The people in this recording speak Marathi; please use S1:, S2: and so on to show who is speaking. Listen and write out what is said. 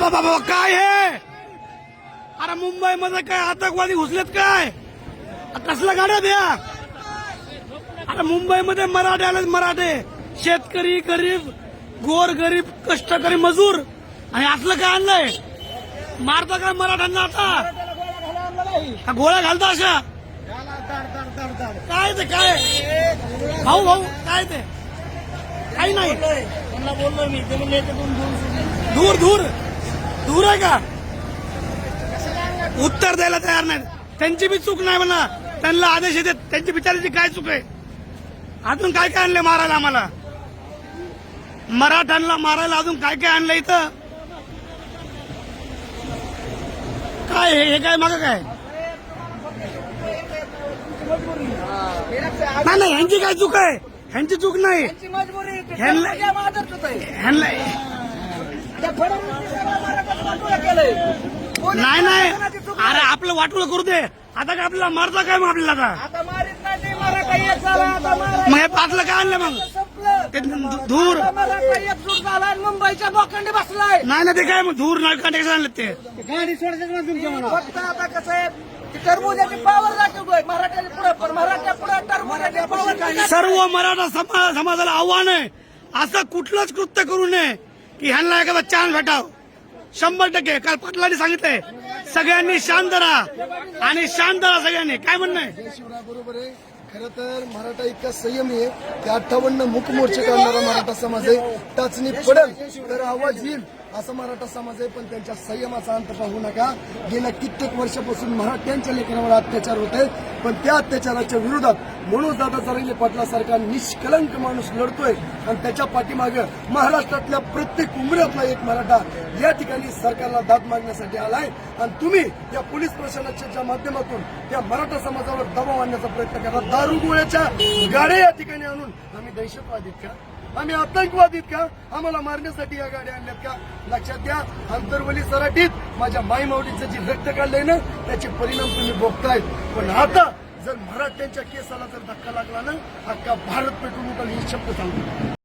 S1: बाबा बाबा काय हे? अरे मुंबईमध्ये काय आतंकवादी घुसलेत काय? कसल्या गाड्या द्या अरे मुंबईमध्ये मराठे आलेत मराठे. शेतकरी गरीब गोर गरीब कष्टकरी मजूर. आणि असलं काय आणलंय? मारता काय मराठ्यांना आता? गोळ्या घालता अशा? काय ते काय? भाऊ भाऊ काय ते? काही नाही.
S2: बोललो मी. दूर
S1: दूर. दूर आहे का? उत्तर द्यायला तयार नाही त्यांची बी चूक नाही म्हणा. त्यांना आदेश येतात. त्यांची बिचाराची काय चूक आहे? अजून काय काय आणले मारायला आम्हाला? मराठ्यांना मारायला अजून काय काय आणलं इथं? काय हे? काय माग काय? नाही नाही ह्यांची काय चूक आहे? ह्यांची चूक नाही. ह्यांना-. ह्यांना
S2: वाटोळं केलंय. कोणी
S1: नाही नाही.
S2: चूक
S1: अरे आपलं वाटोळ करू दे. आता काय आपल्याला मारता काय मग आपल्याला आता?
S2: आता मारीत नाही ते मराठा एक झाला आता मराठा
S1: मग हे पाचलं काय आणलं मग?
S2: संपलं.
S1: ते धू- धूर.
S2: आता मराठा एकजूट झाला आणि मुंबईच्या बोखंडी बसलाय.
S1: नाही ना ते काय मग? धूर नाही कांटे आणलं ते?
S2: गाडी सोडायचं तुमच्या फक्त आता कसं आहे. की टरबुजाची पावर दाखवतोय. मराठ्याच्या पुढे पण मराठ्या पुढे टरबुजाची पावर
S1: सर्व मराठा समा- समाजाला आव्हान आहे. असं कुठलंच कृत्य करू नये की ह्यांना एखादा चान्स भेटाव. शंभर टक्के. काल पाटलांनी सांगितलंय सगळ्यांनी शांत राहा. आणि शांत राहा सगळ्यांनी. काय म्हणणं आहे?
S3: शिवराय बरोबर आहे. खरं तर मराठा इतका संयमी आहे की अठ्ठावन्न मुख मोर्चे काढणारा मराठा समाज आहे. टाचणी पडेल तर आवाज येईल असा मराठा समाज आहे. पण त्यांच्या संयमाचा अंत पाहू नका. गेल्या कित्येक वर्षापासून मराठ्यांच्या लेखनावर अत्याचार होत आहेत. पण त्या अत्याचाराच्या विरोधात म्हणून दादा जरांगे पाटलासारखा निष्कलंक माणूस लढतोय. आणि त्याच्या पाठीमागं महाराष्ट्रातल्या प्रत्येक उमऱ्यातला एक मराठा या ठिकाणी सरकारला दाद मागण्यासाठी आलाय. आणि तुम्ही या पोलीस प्रशासनाच्या माध्यमातून त्या मराठा समाजावर दबाव आणण्याचा प्रयत्न करा. दारुगोळ्याच्या गाड्या या ठिकाणी आणून आम्ही दहशतवादीत का? आम्ही आतंकवादीत का? आम्हाला मारण्यासाठी या गाड्या आणल्यात का? लक्षात घ्या अंतरवली सराटीत माझ्या माईमावडीचं जे रक्त काढलंय ना त्याचे परिणाम तुम्ही भोगतायत पण आता जर मराठ्यांच्या केसाला जर धक्का लागला ना अख्खा भारत पेटून उठल ही शब्द सांगतो